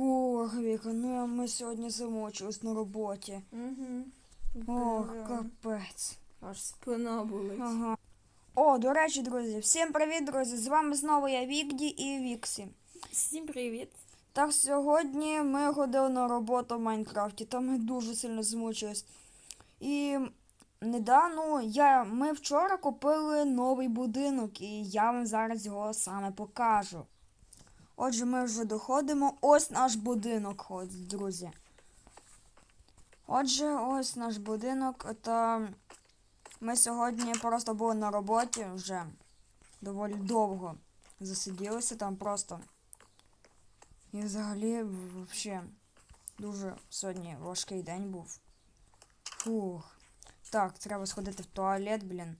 Фух, Віка, ну ми сьогодні замочились на роботі. Угу. Ох, капець. Аж спина болить. Ага. О, до речі, друзі, всім привіт, друзі! З вами знову я Вікді і Віксі. Всім привіт. Так, сьогодні ми ходили на роботу в Майнкрафті, там ми дуже сильно змучились. І недавно я, ми вчора купили новий будинок, і я вам зараз його саме покажу. Отже, ми вже доходимо. Ось наш будинок, ходить, друзі. Отже, ось наш будинок. Та ми сьогодні просто були на роботі вже доволі довго. Засиділися там просто. І взагалі, взагалі, дуже сьогодні важкий день був. Фух. Так, треба сходити в туалет, блін.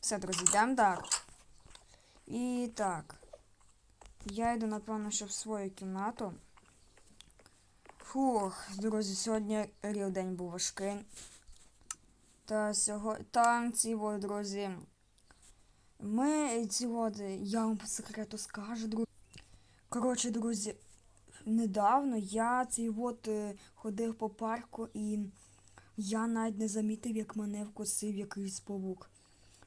Все, друзі, йдемо так. І так. Я йду, напевно, що в свою кімнату. Фух, друзі, сьогодні ріл день був важкий. Та сьогодні там ці от, друзі. Ми ці от, я вам по секрету скажу, друзі. Коротше, друзі, недавно я цей от е, ходив по парку і я навіть не замітив, як мене вкусив якийсь павук.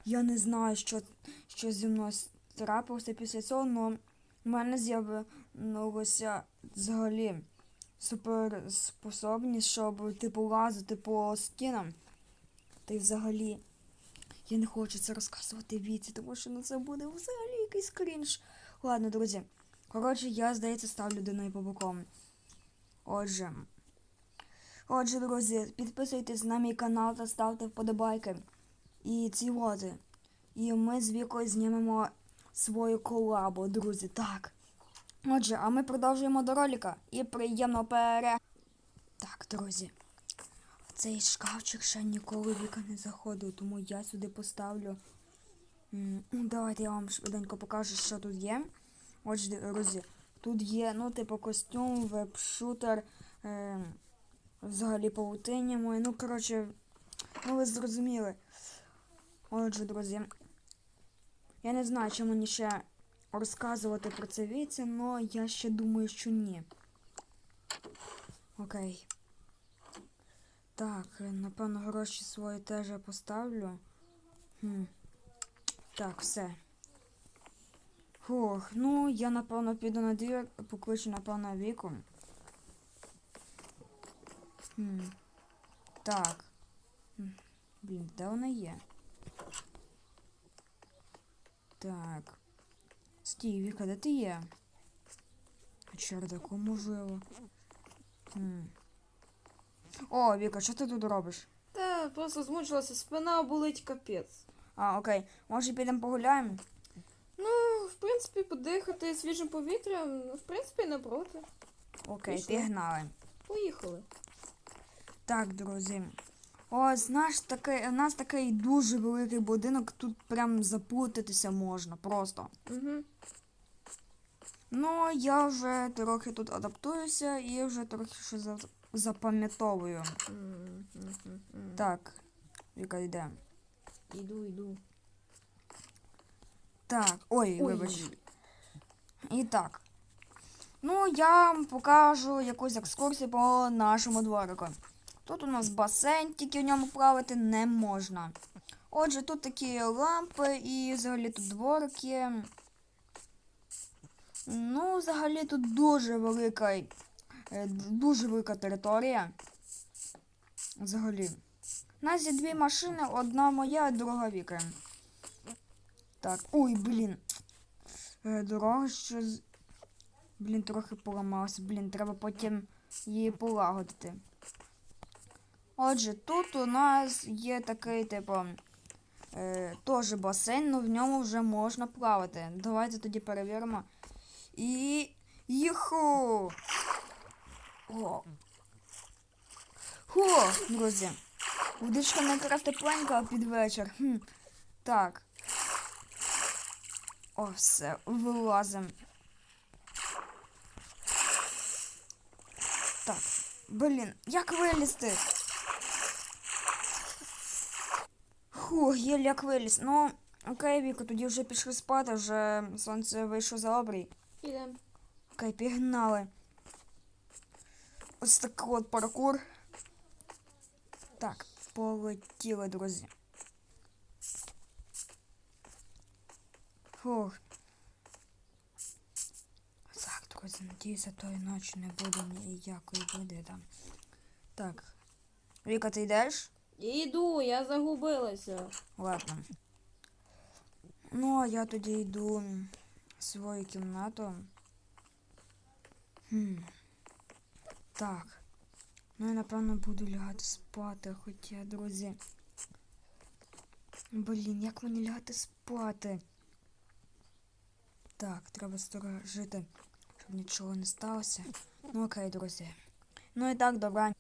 Я не знаю, що, що зі мною трапилося після цього, але в мене з'явилося взагалі суперспособність, щоб типу лазити по стінам. Та й взагалі. Я не хочу це розказувати віці, тому що ну це буде взагалі якийсь крінж. Ладно, друзі. Коротше, я, здається, став людиною по боком. Отже. Отже, друзі, підписуйтесь на мій канал та ставте вподобайки. І ці води. І ми з Вікою знімемо свою колабу, друзі. Так. Отже, а ми продовжуємо до ролика. І приємно пере. Так, друзі. В цей шкафчик ще ніколи Віка не заходив, тому я сюди поставлю. Ну, Давайте я вам швиденько покажу, що тут є. Отже, друзі, тут є, ну, типу, костюм, веб-шутер, е, взагалі павутиння моє. Ну, коротше, ну ви зрозуміли. Отже, друзі. Я не знаю, чи мені ще розказувати про це віці, але я ще думаю, що ні. Окей. Так, напевно, гроші свої теж я поставлю. Хм. Так, все. Фух, ну я напевно піду на двір, покличу, напевно, віку. Хм. Так. Блін, де вона є? Так. Стій, Віка, де ти є? Чердаку, можливо. Хм. О, Віка, що ти тут робиш? Та просто змучилася, спина болить капець. А, окей. Може підемо погуляємо? Ну, в принципі, подихати свіжим повітрям, ну, в принципі, не проти. Окей, Пішли. пігнали. Поїхали. Так, друзі. Ось наш такий, у нас такий дуже великий будинок, тут прям заплутатися можна просто. Угу. Ну, я вже трохи тут адаптуюся і вже трохи що за- запам'ятовую. Так, Віка йде. Іду, іду. Так, ой, Ой. вибач. І так. Ну, я вам покажу якусь екскурсію по нашому дворику. Тут у нас басейн, тільки в ньому плавати не можна. Отже, тут такі лампи і взагалі тут дворик є. Ну, взагалі тут дуже велика, е, дуже велика територія. Взагалі. У нас є дві машини, одна моя, друга Віка. Так, ой, блін. Е, Дорога що. Блін, трохи поламалася. Блін, треба потім її полагодити. Отже, тут у нас є такий, типу, е, теж басейн, але в ньому вже можна плавати. Давайте тоді перевіримо. І. Юху! О! Хо, друзі. Водичка не якраз тепленька під вечір. Хм. Так. О, все, вилазим. Так. Блін, як вилізти? Фух, єлі як виліз. Ну, окей, Віко, тоді вже пішли спати, вже сонце вийшло за обрій. Ідемо. Окей, пігнали. Ось такий от паркур. Так, полетіли, друзі. Фух. Так, друзі, надіюся, тої ночі не буде ніякої води там. Так. Віка, ти йдеш? Іду, я загубилася. Ладно. Ну, а я тоді йду в свою кімнату. Хм. Так. Ну, я напевно буду лягати спати, хоча, друзі. Блін, як мені лягати спати? Так, треба сторожити, щоб нічого не сталося. Ну окей, друзі. Ну і так, добра.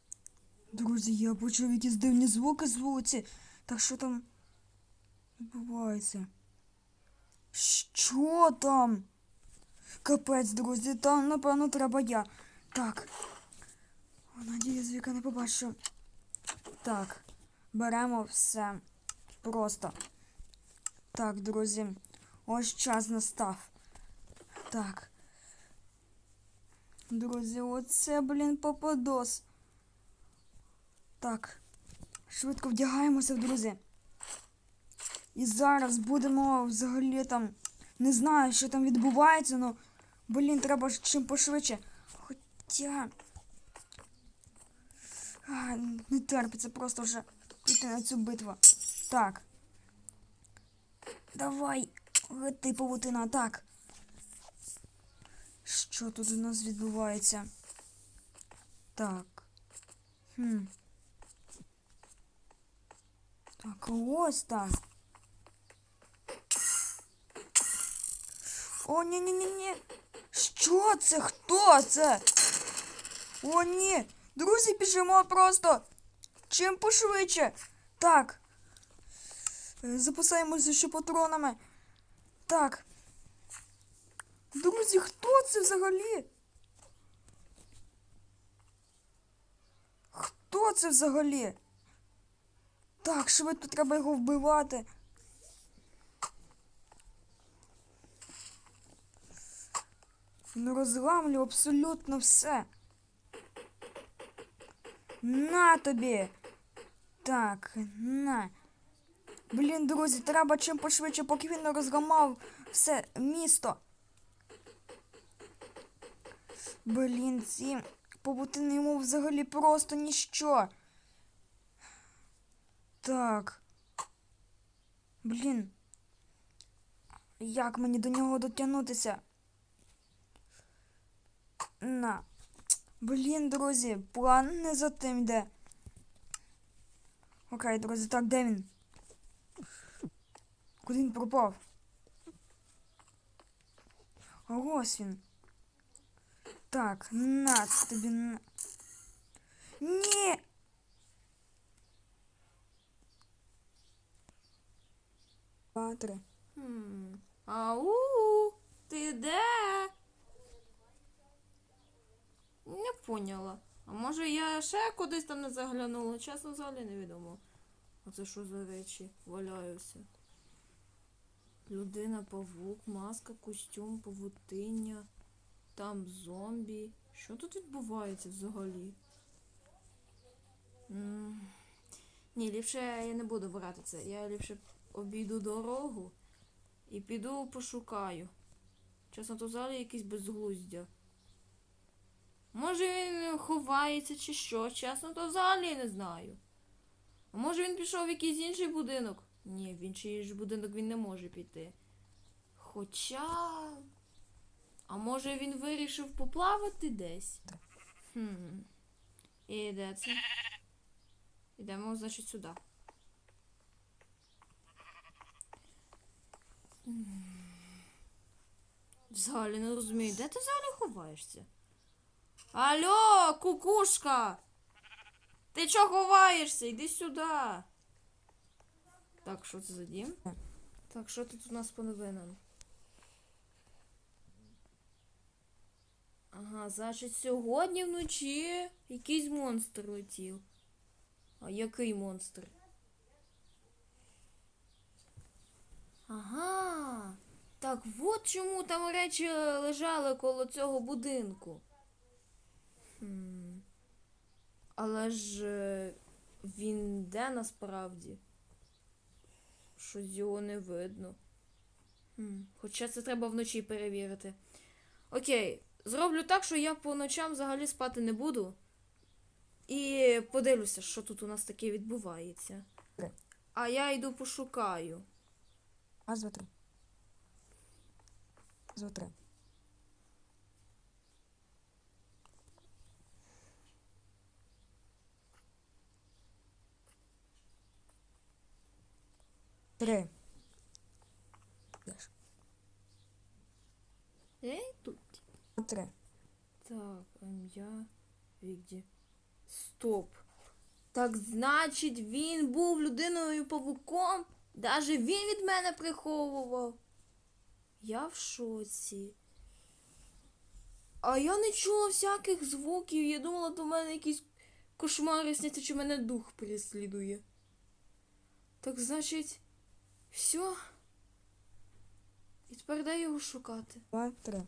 Друзі, я почув якісь дивні звуки з вулиці. Так що там відбувається? Що там? Капець, друзі, там, напевно, треба я. Так. О, Віка не побачу. Так, беремо все. Просто. Так, друзі. Ось час настав. Так. Друзі, оце, блін, попадос. Так. Швидко вдягаємося, друзі. І зараз будемо взагалі там. Не знаю, що там відбувається, ну. Блін, треба чим пошвидше. Хоча. А, не терпиться просто вже піти на цю битву. Так. Давай, лети, павутина, так. Що тут у нас відбувається? Так. Хм. Так, ось там. О, ні, ні, ні, ні. Що це? Хто це? О, ні. Друзі, біжимо просто. Чим пошвидше. Так. Е, Запасаємося ще патронами. Так. Друзі, хто це взагалі? Хто це взагалі? Так, швидко треба його вбивати. Він розламлює абсолютно все. На тобі. Так, на. Блін, друзі, треба чим пошвидше, поки він розламав все місто. Блін, ці павутини йому взагалі просто ніщо. Так. Блін. Як мені до нього дотягнутися? На. Блін, друзі, план не за тим йде. Окей, друзі, так, де він? Куди він пропав? Ось він. Так, на тобі на. Ні! Два, три. Хм. Ау, ти де? Не поняла. А може я ще кудись там не заглянула? Чесно, взагалі невідомо. А це що за речі? Валяюся. Людина, павук, маска, костюм, павутиння, там зомбі. Що тут відбувається взагалі? М, Ні, ліпше я не буду брати це. Я ліпше обійду дорогу і піду пошукаю. Чесно, то взагалі якийсь безглуздя. Може він ховається чи що, чесно, то взагалі не знаю. А може він пішов в якийсь інший будинок? Ні, в інший ж будинок він не може піти. Хоча. А може він вирішив поплавати десь? Хм. І де це? Ідемо, значить, сюди. Взагалі не розумію, де ти взагалі ховаєшся? Алло, кукушка! Ти чого ховаєшся? Йди сюди. Так, що це за дім? Так, що тут у нас по новинам? Ага, значить, сьогодні вночі якийсь монстр летів. А який монстр? Ага. Так, от чому там речі лежали коло цього будинку. Хм. Але ж е, він де насправді? Щось його не видно. Хм. Хоча це треба вночі перевірити. Окей, зроблю так, що я по ночам взагалі спати не буду. І подивлюся, що тут у нас таке відбувається. А я йду пошукаю. Раз, два, три. Раз, два, три. Три. Йдеш. Ей, тут. Три. Так, ім'я Вігді. Стоп. Так значить, він був людиною павуком? Даже він від мене приховував. Я в шоці. А я не чула всяких звуків. Я думала, до мене якісь кошмари сняться, чи мене дух переслідує. Так значить, все. І тепер де його шукати? Два, три.